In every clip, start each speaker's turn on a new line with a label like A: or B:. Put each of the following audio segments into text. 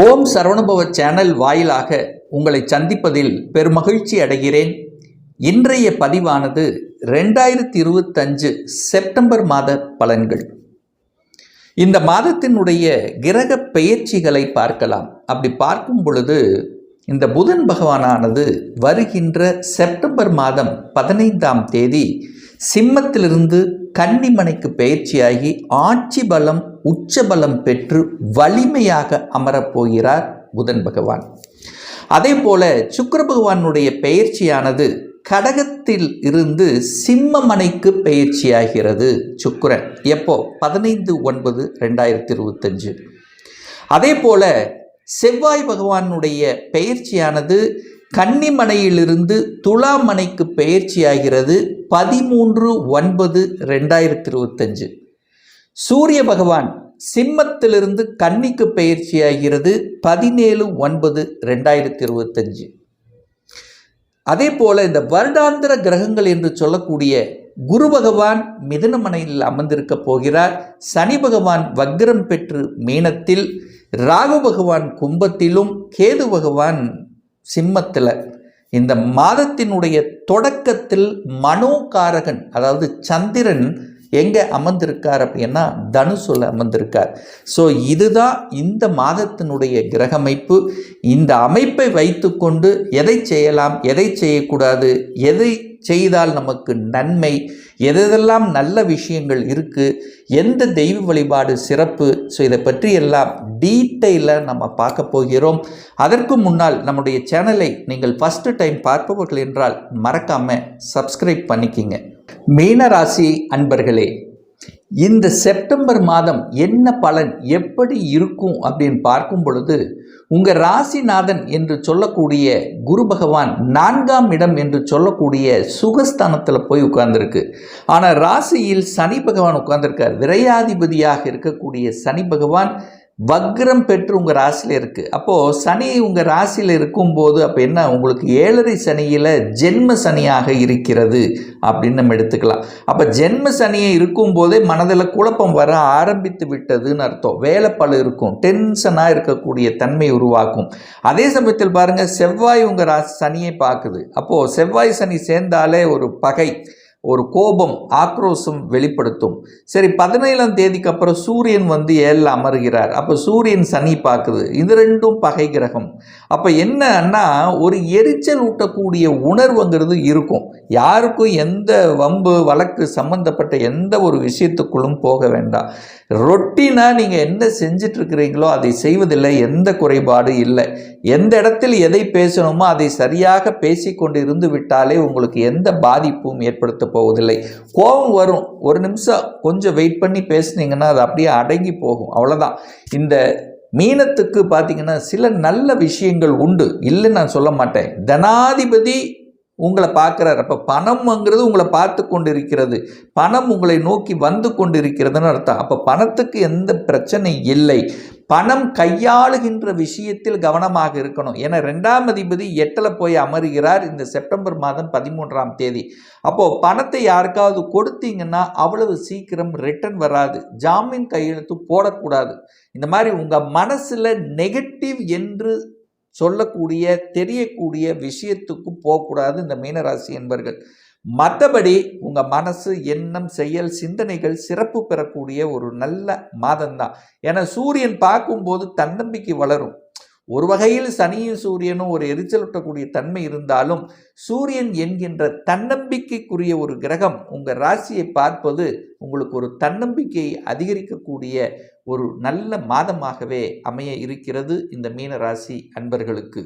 A: ஓம் சரவணுபவ channel வாயிலாக உங்களை சந்திப்பதில் பெருமகிழ்ச்சி அடைகிறேன். இன்றைய பதிவானது ரெண்டாயிரத்தி இருபத்தஞ்சு செப்டம்பர் மாத பலன்கள். இந்த மாதத்தினுடைய கிரக பெயர்ச்சிகளை பார்க்கலாம். அப்படி பார்க்கும் பொழுது இந்த புதன் பகவானானது வருகின்ற செப்டம்பர் மாதம் பதினைந்தாம் தேதி சிம்மத்திலிருந்து கன்னிமனைக்கு பயிற்சியாகி ஆட்சி பலம் உச்ச பலம் பெற்று வலிமையாக அமரப்போகிறார் புதன் பகவான். அதே போல சுக்கர பகவானுடைய பெயர்ச்சியானது கடகத்தில் இருந்து சிம்மமனைக்கு பயிற்சியாகிறது சுக்கரன். எப்போ? பதினைந்து ஒன்பது ரெண்டாயிரத்தி இருபத்தஞ்சு அதே போல செவ்வாய் பகவானுடைய பெயர்ச்சியானது கன்னிமனையிலிருந்து துலாமனைக்கு பெயர்ச்சியாகிறது பதிமூன்று ஒன்பது ரெண்டாயிரத்தி இருபத்தஞ்சு சூரிய பகவான் சிம்மத்திலிருந்து கன்னிக்கு பெயர்ச்சியாகிறது பதினேழு ஒன்பது ரெண்டாயிரத்தி இருபத்தஞ்சு அதே போல இந்த வருடாந்திர கிரகங்கள் என்று சொல்லக்கூடிய குரு பகவான் மிதுனமனையில் அமர்ந்திருக்க போகிறார். சனி பகவான் வக்ரம் பெற்று மீனத்தில் ராகு பகவான் கும்பத்திலும் கேது பகவான் சிம்மத்தில் இந்த மாதத்தினுடைய தொடக்கத்தில் மனோகாரகன் அதாவது சந்திரன் எங்கே அமர்ந்திருக்கார் அப்படின்னா தனுசுல அமர்ந்திருக்கார். ஸோ இதுதான் இந்த மாதத்தினுடைய கிரகமைப்பு. இந்த அமைப்பை வைத்துக்கொண்டு எதை செய்யலாம் எதை செய்யக்கூடாது எதை செய்தால் நமக்கு நன்மை எதெல்லாம் நல்ல விஷயங்கள் இருக்குது எந்த தெய்வ வழிபாடு சிறப்பு ஸோ இதை பற்றி எல்லாம் டீட்டெயிலாக நம்ம பார்க்க போகிறோம். அதற்கு முன்னால் நம்முடைய சேனலை நீங்கள் ஃபஸ்ட்டு டைம் பார்ப்பவர்கள் என்றால் மறக்காமல் சப்ஸ்கிரைப் பண்ணிக்கிங்க. மீனராசி அன்பர்களே இந்த செப்டம்பர் மாதம் என்ன பலன் எப்படி இருக்கும் அப்படின்னு பார்க்கும் பொழுது உங்கள் ராசிநாதன் என்று சொல்லக்கூடிய குரு பகவான் நான்காம் இடம் என்று சொல்லக்கூடிய சுகஸ்தானத்தில் போய் உட்கார்ந்துருக்கு. ஆனால் ராசியில் சனி பகவான் உட்கார்ந்துருக்கார். விரையாதிபதியாக இருக்கக்கூடிய சனி பகவான் வக்ரம் பெற்று உங்கள் ராசியில் இருக்குது அப்போது சனி உங்கள் ராசியில் இருக்கும்போது அப்போ என்ன? உங்களுக்கு ஏழரை சனியில் ஜென்ம சனியாக இருக்கிறது அப்படின்னு நம்ம எடுத்துக்கலாம். அப்போ ஜென்ம சனியை இருக்கும்போதே மனதில் குழப்பம் வர ஆரம்பித்து விட்டதுன்னு அர்த்தம். வேலை பல இருக்கும். டென்ஷனாக இருக்கக்கூடிய தன்மை உருவாக்கும். அதே சமயத்தில் பாருங்கள் செவ்வாய் உங்கள் ராசி சனியை பார்க்குது. அப்போது செவ்வாய் சனி சேர்ந்தாலே ஒரு பகை. ஒரு கோபம் ஆக்ரோஷம் வெளிப்படுத்தும். சரி பதினேழாம் தேதிக்கு அப்புறம் சூரியன் வந்து ஏழில் அமர்கிறார். அப்போ சூரியன் சனி பார்க்குது. இது ரெண்டும் பகை கிரகம். அப்போ என்னன்னா ஒரு எரிச்சல் ஊட்டக்கூடிய உணர்வுங்கிறது இருக்கும். யாருக்கும் எந்த வம்பு வழக்கு சம்பந்தப்பட்ட எந்த ஒரு விஷயத்துக்குள்ளும் போக வேண்டாம். ரொட்டீனாக நீங்கள் என்ன செஞ்சிட்ருக்கிறீங்களோ அதை செய்வதில்லை எந்த குறைபாடும் இல்லை. எந்த இடத்தில் எதை பேசணுமோ அதை சரியாக பேசிக்கொண்டு இருந்து விட்டாலே உங்களுக்கு எந்த பாதிப்பும் ஏற்படுத்த போவதில்லை. கோபம் வரும். ஒரு நிமிஷம் கொஞ்சம் வெயிட் பண்ணி பேசுனீங்கன்னா அது அப்படியே அடங்கி போகும். அவ்வளோதான் இந்த மீனத்துக்கு பார்த்தீங்கன்னா சில நல்ல விஷயங்கள் உண்டு. இல்லைன்னு நான் சொல்ல மாட்டேன். தனாதிபதி உங்களை பார்க்குறார். அப்போ பணம்ங்கிறது உங்களை பார்த்து கொண்டு இருக்கிறது பணம் உங்களை நோக்கி வந்து கொண்டு இருக்கிறதுன்னு அர்த்தம். அப்போ பணத்துக்கு எந்த பிரச்சனை இல்லை. பணம் கையாளுகின்ற விஷயத்தில் கவனமாக இருக்கணும். ஏன்னா ரெண்டாம் அதிபதி எட்டில் போய் அமருகிறார் இந்த செப்டம்பர் மாதம் பதிமூன்றாம் தேதி. அப்போது பணத்தை யாருக்காவது கொடுத்தீங்கன்னா அவ்வளவு சீக்கிரம் ரிட்டர்ன் வராது. ஜாமீன் கையெழுத்து போடக்கூடாது. இந்த மாதிரி உங்கள் மனசில் நெகட்டிவ் என்று சொல்லக்கூடிய தெரியக்கூடிய விஷயத்துக்கு போகக்கூடாது இந்த மீனராசி என்பர்கள். மற்றபடி உங்கள் மனசு எண்ணம் செயல் சிந்தனைகள் சிறப்பு பெறக்கூடிய ஒரு நல்ல மாதம்தான். ஏன்னா சூரியன் பார்க்கும்போது தன்னம்பிக்கை வளரும். ஒரு வகையில் சனியும் சூரியனும் ஒரு எரிச்சலூட்டக்கூடிய தன்மை இருந்தாலும் சூரியன் என்கின்ற தன்னம்பிக்கைக்குரிய ஒரு கிரகம் உங்கள் ராசியை பார்ப்பது உங்களுக்கு ஒரு தன்னம்பிக்கையை அதிகரிக்கக்கூடிய ஒரு நல்ல மாதமாகவே அமைய இருக்கிறது இந்த மீன ராசி அன்பர்களுக்கு.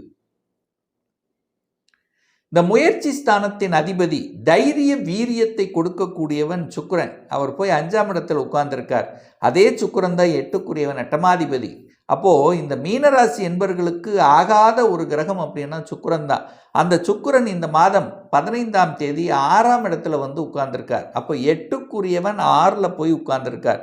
A: இந்த முயற்சி ஸ்தானத்தின் அதிபதி தைரிய வீரியத்தை கொடுக்கக்கூடியவன் சுக்கரன். அவர் போய் அஞ்சாம் இடத்தில் உட்கார்ந்திருக்கார். அதே சுக்கரன் தான் எட்டுக்குரியவன் எட்டமாதிபதி. அப்போது இந்த மீனராசி என்பர்களுக்கு ஆகாத ஒரு கிரகம் அப்படின்னா சுக்கரன் தான். அந்த சுக்கரன் இந்த மாதம் பதினைந்தாம் தேதி ஆறாம் இடத்துல வந்து உட்கார்ந்துருக்கார். அப்போ எட்டுக்குரியவன் ஆறில் போய் உட்கார்ந்துருக்கார்.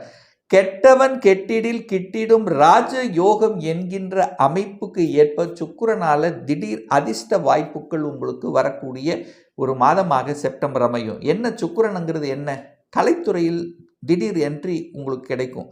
A: கெட்டவன் கெட்டிடில் கிட்டிடும் ராஜ யோகம் என்கின்ற அமைப்புக்கு ஏற்ப சுக்கரனால் திடீர் அதிர்ஷ்ட வாய்ப்புகள் உங்களுக்கு வரக்கூடிய ஒரு மாதமாக செப்டம்பர் அமையும். என்ன சுக்கரனுங்கிறது என்ன? கலைத்துறையில் திடீர் என்ட்ரி உங்களுக்கு கிடைக்கும்.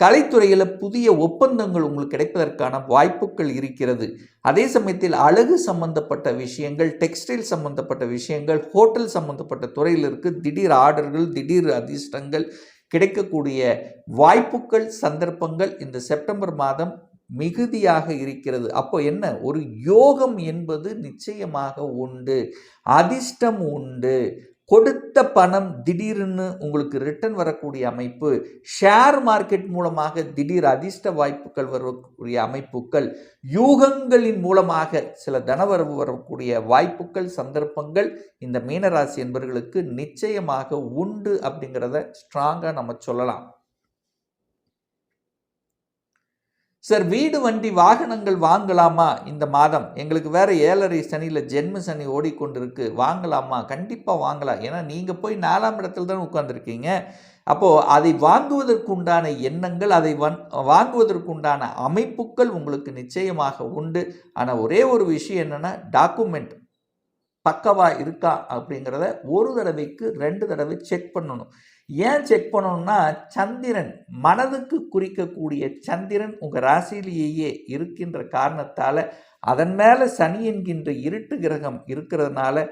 A: கலைத்துறையில் புதிய ஒப்பந்தங்கள் உங்களுக்கு கிடைப்பதற்கான வாய்ப்புகள் இருக்கிறது. அதே சமயத்தில் அழகு சம்பந்தப்பட்ட விஷயங்கள் டெக்ஸ்டைல் சம்பந்தப்பட்ட விஷயங்கள் ஹோட்டல் சம்பந்தப்பட்ட துறையில் இருக்குது திடீர் ஆர்டர்கள் திடீர் அதிர்ஷ்டங்கள் கிடைக்கக்கூடிய வாய்ப்புகள் சந்தர்ப்பங்கள் இந்த செப்டம்பர் மாதம் மிகுதியாக இருக்கிறது. அப்போ என்ன? ஒரு யோகம் என்பது நிச்சயமாக உண்டு அதிர்ஷ்டம் உண்டு. கொடுத்த பணம் திடீர்னு உங்களுக்கு ரிட்டர்ன் வரக்கூடிய அமைப்பு ஷேர் மார்க்கெட் மூலமாக திடீர் அதிர்ஷ்ட வாய்ப்புகள் வரக்கூடிய அமைப்புகள் யூகங்களின் மூலமாக சில தனவரவு வரக்கூடிய வாய்ப்புகள் சந்தர்ப்பங்கள் இந்த மீனராசி என்பவர்களுக்கு நிச்சயமாக உண்டு அப்படிங்கிறத ஸ்ட்ராங்காக நம்ம சொல்லலாம். சார் வீடு வண்டி வாகனங்கள் வாங்கலாமா இந்த மாதம்? எங்களுக்கு வேறு ஏழரை சனியில் ஜென்ம சனி ஓடிக்கொண்டிருக்கு. வாங்கலாமா? கண்டிப்பாக வாங்கலாம். ஏன்னா நீங்கள் போய் நாலாம் இடத்துல தான் உட்காந்துருக்கீங்க அப்போது அதை வாங்குவதற்குண்டான எண்ணங்கள் அதை வன் வாங்குவதற்குண்டான அமைப்புகள் உங்களுக்கு நிச்சயமாக உண்டு. ஆனால் ஒரே ஒரு விஷயம் என்னென்னா டாக்குமெண்ட் பக்கவா இருக்கா அப்படிங்கிறத ஒரு தடவைக்கு ரெண்டு தடவை செக் பண்ணணும். ஏன் செக் பண்ணணும்னா சந்திரன் மனதுக்கு குறிக்கக்கூடிய சந்திரன் உங்கள் ராசியிலேயே இருக்கின்ற காரணத்தால் அதன் மேலே சனி என்கின்ற இருட்டு கிரகம் இருக்கிறதுனால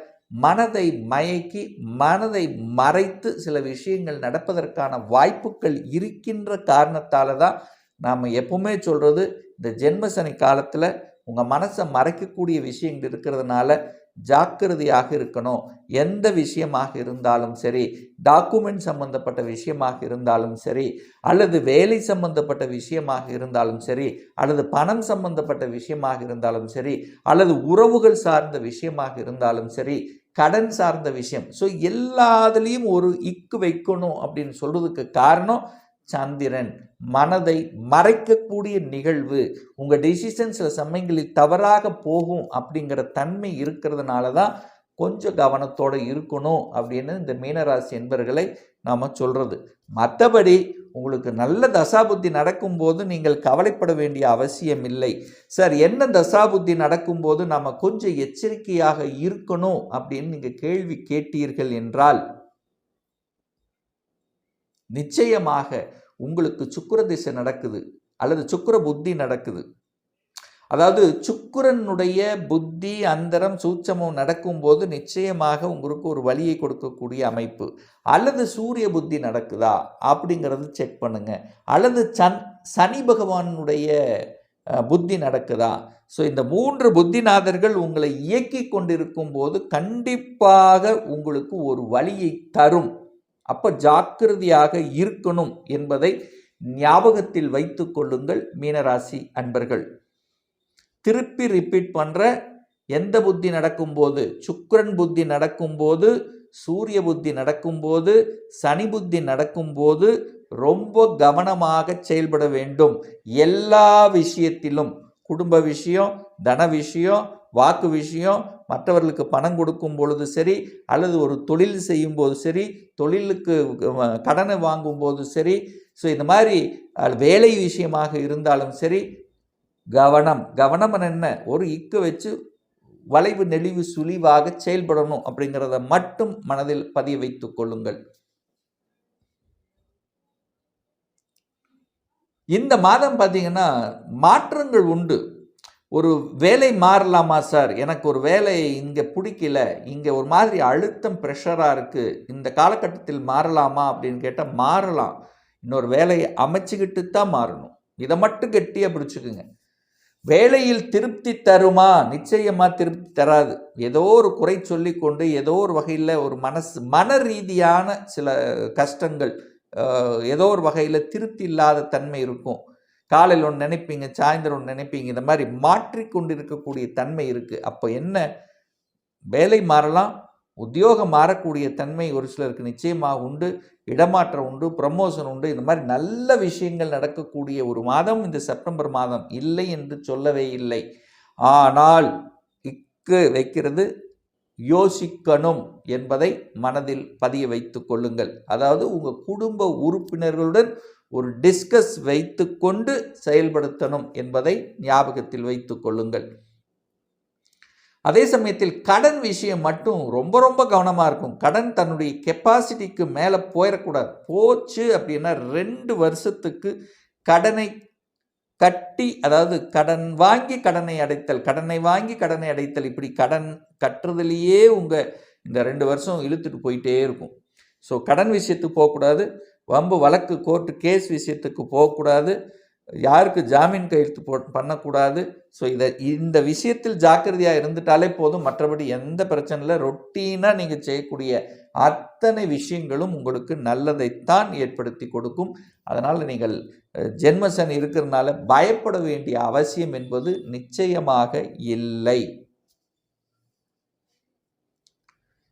A: மனதை மயக்கி மனதை மறைத்து சில விஷயங்கள் நடப்பதற்கான வாய்ப்புகள் இருக்கின்ற காரணத்தால் தான் நாம் எப்பவுமே சொல்கிறது இந்த ஜென்ம சனி காலத்தில் உங்கள் மனசை மறைக்கக்கூடிய விஷயங்கள் இருக்கிறதுனால ஜாக்கிரதையாக இருக்கணும். எந்த விஷயமாக இருந்தாலும் சரி டாக்குமெண்ட் சம்பந்தப்பட்ட விஷயமாக இருந்தாலும் சரி அல்லது வேலை சம்பந்தப்பட்ட விஷயமாக இருந்தாலும் சரி அல்லது பணம் சம்பந்தப்பட்ட விஷயமாக இருந்தாலும் சரி அல்லது உறவுகள் சார்ந்த விஷயமாக இருந்தாலும் சரி கடன் சார்ந்த விஷயம். ஸோ எல்லாத்துலேயும் ஒரு இக்கு வைக்கணும் அப்படின்னு சொல்கிறதுக்கு காரணம் சந்திரன் மனதை மறைக்கக்கூடிய நிகழ்வு உங்கள் டெசிஷன் சில சமயங்களில் தவறாக போகும் அப்படிங்கிற தன்மை இருக்கிறதுனால தான் கொஞ்சம் கவனத்தோடு இருக்கணும் அப்படின்னு இந்த மீனராசி என்பர்களை நாம் சொல்கிறது மற்றபடி உங்களுக்கு நல்ல தசாபுத்தி நடக்கும்போது நீங்கள் கவலைப்பட வேண்டிய அவசியம் இல்லை. சார் என்ன தசாபுத்தி நடக்கும்போது நாம் கொஞ்சம் எச்சரிக்கையாக இருக்கணும் அப்படின்னு நீங்கள் கேள்வி கேட்டீர்கள் என்றால் நிச்சயமாக உங்களுக்கு சுக்கிர திசை நடக்குது அல்லது சுக்கர புத்தி நடக்குது. அதாவது சுக்கிரனுடைய புத்தி அந்தரம் சூட்சமம் நடக்கும்போது நிச்சயமாக உங்களுக்கு ஒரு வழியை கொடுக்கக்கூடிய அமைப்பு. அல்லது சூரிய புத்தி நடக்குதா அப்படிங்கிறது செக் பண்ணுங்க. அல்லது சன் சனி பகவானுடைய புத்தி நடக்குதா? ஸோ இந்த மூன்று புத்திநாதர்கள் உங்களை இயக்கி கொண்டிருக்கும் போது கண்டிப்பாக உங்களுக்கு ஒரு வழியை தரும். அப்போ ஜாக்கிரதையாக இருக்கணும் என்பதை ஞாபகத்தில் வைத்து கொள்ளுங்கள் மீனராசி அன்பர்கள். திருப்பி ரிப்பீட் பண்ணுற எந்த புத்தி நடக்கும்போது சுக்கரன் புத்தி நடக்கும்போது சூரிய புத்தி நடக்கும்போது சனி புத்தி நடக்கும்போது ரொம்ப கவனமாக செயல்பட வேண்டும். எல்லா விஷயத்திலும் குடும்ப விஷயம் தன விஷயம் வாக்கு விஷயம் மற்றவர்களுக்கு பணம் கொடுக்கும் பொழுது சரி அல்லது ஒரு தொழில் செய்யும் போது சரி தொழிலுக்கு கடனை வாங்கும் போது சரி ஸோ இந்த மாதிரி வேலை விஷயமாக இருந்தாலும் சரி கவனம் கவனம் என்ன? ஒரு இக்கு வச்சு வளைவு நெளிவு சுழிவாக செயல்படணும் அப்படிங்கிறத மட்டும் மனதில் பதிய வைத்துக் கொள்ளுங்கள். இந்த மாதம் பார்த்தீங்கன்னா மாற்றங்கள் உண்டு. ஒரு வேலை மாறலாமா சார்? எனக்கு ஒரு வேலை இங்கே பிடிக்கல. இங்கே ஒரு மாதிரி அழுத்தம் ப்ரெஷராக இருக்குது இந்த காலகட்டத்தில் மாறலாமா அப்படின்னு கேட்டால் மாறலாம். இன்னொரு வேலையை அமைச்சுக்கிட்டு தான் மாறணும். இதை மட்டும் கெட்டியாக பிடிச்சிக்குங்க. வேலையில் திருப்தி தருமா? நிச்சயமாக திருப்தி தராது. ஏதோ ஒரு குறை சொல்லிக்கொண்டு ஏதோ ஒரு வகையில் ஒரு மனசு மன ரீதியான சில கஷ்டங்கள் ஏதோ ஒரு வகையில் திருப்தி இல்லாத தன்மை இருக்கும். காலையில் ஒன்று நினைப்பீங்க சாயந்தரம் ஒன்று நினைப்பீங்க இந்த மாதிரி மாற்றிக்கொண்டு இருக்கக்கூடிய தன்மை இருக்குது அப்போ என்ன? வேலை மாறலாம் உத்தியோகம் மாறக்கூடிய தன்மை ஒரு சிலருக்கு நிச்சயமாக உண்டு இடமாற்றம் உண்டு ப்ரமோஷன் உண்டு இந்த மாதிரி நல்ல விஷயங்கள் நடக்கக்கூடிய ஒரு மாதம் இந்த செப்டம்பர் மாதம் இல்லை என்று சொல்லவே இல்லை. ஆனால் இக்கு வைக்கிறது யோசிக்கணும் என்பதை மனதில் பதிய வைத்து கொள்ளுங்கள். அதாவது உங்கள் குடும்ப உறுப்பினர்களுடன் ஒரு டிஸ்கஸ் வைத்துக்கொண்டு செயல்படுத்தணும் என்பதை ஞாபகத்தில் வைத்துக் கொள்ளுங்கள். அதே சமயத்தில் கடன் விஷயம் மட்டும் ரொம்ப ரொம்ப கவனமாக இருக்கும். கடன் தன்னுடைய கெப்பாசிட்டிக்கு மேலே போயிடக்கூடாது போச்சு அப்படின்னா ரெண்டு வருஷத்துக்கு கடனை கட்டி அதாவது கடன் வாங்கி கடனை அடைத்தல் கடனை வாங்கி கடனை அடைத்தல் இப்படி கடன் கட்டுறதுலேயே உங்கள் இந்த ரெண்டு வருஷம் இழுத்துட்டு போயிட்டே இருக்கும். ஸோ கடன் விஷயத்துக்கு போகக்கூடாது. வம்பு வழக்கு கோர்ட்டு கேஸ் விஷயத்துக்கு போகக்கூடாது. யாருக்கு ஜாமீன் கையெழுத்து போ பண்ணக்கூடாது. ஸோ இதை இந்த விஷயத்தில் ஜாக்கிரதையாக இருந்துட்டாலே போதும். மற்றபடி எந்த பிரச்சனையில் ரொட்டீனாக நீங்கள் செய்யக்கூடிய அத்தனை விஷயங்களும் உங்களுக்கு நல்லதைத்தான் ஏற்படுத்தி கொடுக்கும். அதனால் நீங்கள் ஜென்மசன் இருக்கிறதுனால பயப்பட வேண்டிய அவசியம் என்பது நிச்சயமாக இல்லை.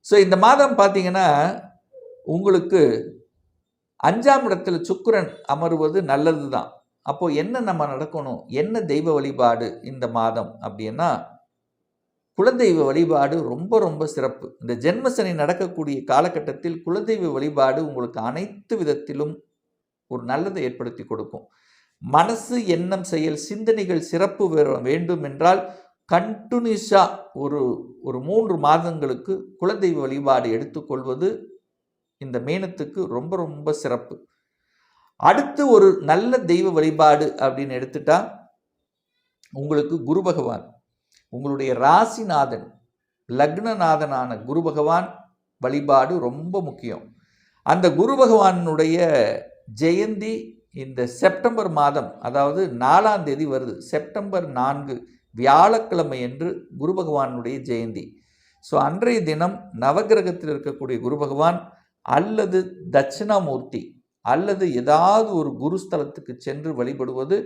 A: ஸோ இந்த மாதம் பார்த்தீங்கன்னா உங்களுக்கு அஞ்சாம் இடத்துல சுக்கரன் அமருவது நல்லது தான் அப்போ என்ன நம்ம நடக்கணும்? என்ன தெய்வ வழிபாடு இந்த மாதம் அப்படின்னா குலதெய்வ வழிபாடு ரொம்ப ரொம்ப சிறப்பு. இந்த ஜென்மசனி நடக்கக்கூடிய காலகட்டத்தில் குலதெய்வ வழிபாடு உங்களுக்கு அனைத்து விதத்திலும் ஒரு நல்லதை ஏற்படுத்தி கொடுக்கும். மனசு எண்ணம் செயல் சிந்தனைகள் சிறப்பு வேண்டும் என்றால் கண்டினியூஸாக ஒரு ஒரு மூன்று மாதங்களுக்கு குலதெய்வ வழிபாடு எடுத்துக்கொள்வது இந்த மேனத்துக்கு ரொம்ப ரொம்ப சிறப்பு. அடுத்து ஒரு நல்ல தெய்வ வழிபாடு அப்படின்னு எடுத்துட்டா உங்களுக்கு குரு பகவான் உங்களுடைய ராசிநாதன் லக்னநாதனான குரு பகவான் வழிபாடு ரொம்ப முக்கியம். அந்த குரு பகவானுடைய ஜெயந்தி இந்த செப்டம்பர் மாதம் அதாவது நாலாம் தேதி வருது செப்டம்பர் நான்கு வியாழக்கிழமை என்று குரு பகவானுடைய ஜெயந்தி. ஸோ அன்றைய தினம் நவகிரகத்தில் இருக்கக்கூடிய குரு பகவான் அல்லது தட்சிணாமூர்த்தி அல்லது ஏதாவது ஒரு குருஸ்தலத்துக்கு சென்று வழிபடுவது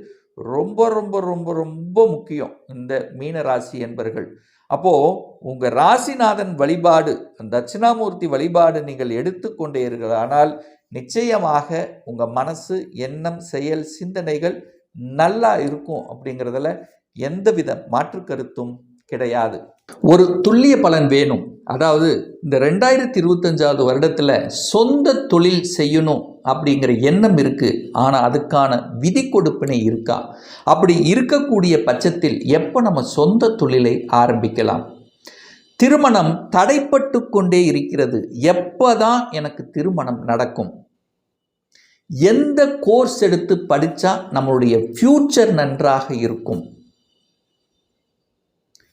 A: ரொம்ப ரொம்ப ரொம்ப ரொம்ப முக்கியம் இந்த மீன ராசி என்பர்கள். அப்போது உங்கள் ராசிநாதன் வழிபாடு தட்சிணாமூர்த்தி வழிபாடு நீங்கள் எடுத்துக்கொண்டீர்களானால் நிச்சயமாக உங்கள் மனசு எண்ணம் செயல் சிந்தனைகள் நல்லா இருக்கும் அப்படிங்கிறதுல எந்தவித மாற்று கருத்தும் கிடையாது. ஒரு துல்லிய பலன் வேணும். அதாவது இந்த ரெண்டாயிரத்தி இருபத்தஞ்சாவது வருடத்தில் சொந்த தொழில் செய்யணும் அப்படிங்கிற எண்ணம் இருக்குது ஆனால் அதுக்கான விதி கொடுப்பினை இருக்கா? அப்படி இருக்கக்கூடிய பட்சத்தில் எப்போ நம்ம சொந்த தொழிலை ஆரம்பிக்கலாம்? திருமணம் தடைப்பட்டு கொண்டே இருக்கிறது. எப்போதான் எனக்கு திருமணம் நடக்கும்? எந்த கோர்ஸ் எடுத்து படித்தா நம்மளுடைய ஃப்யூச்சர் நன்றாக இருக்கும்?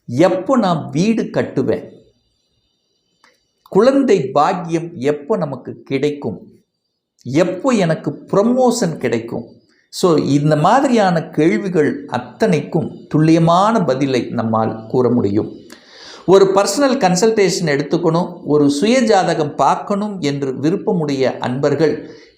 A: எப்போ நான் வீடு கட்டுவேன்? குழந்தை பாக்கியம் எப்போ நமக்கு கிடைக்கும்? எப்போ எனக்கு ப்ரமோஷன் கிடைக்கும்? ஸோ இந்த மாதிரியான கேள்விகள் அத்தனைக்கும் துல்லியமான பதிலை நம்மால் கூற முடியும். ஒரு பர்சனல் கன்சல்டேஷன் எடுத்துக்கணும் ஒரு சுய ஜாதகம் பார்க்கணும் என்று விருப்பமுடைய அன்பர்கள்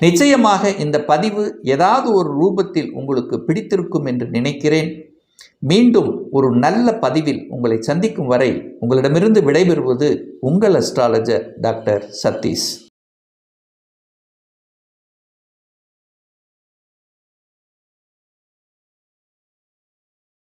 A: நிச்சயமாக இந்த பதிவு ஏதாவது ஒரு ரூபத்தில் உங்களுக்கு பிடித்திருக்கும் என்று நினைக்கிறேன். மீண்டும் ஒரு நல்ல பதிவில் உங்களை சந்திக்கும் வரை உங்களிடமிருந்து விடைபெறுவது உங்கள் அஸ்ட்ராலஜர் டாக்டர் சதீஷ்.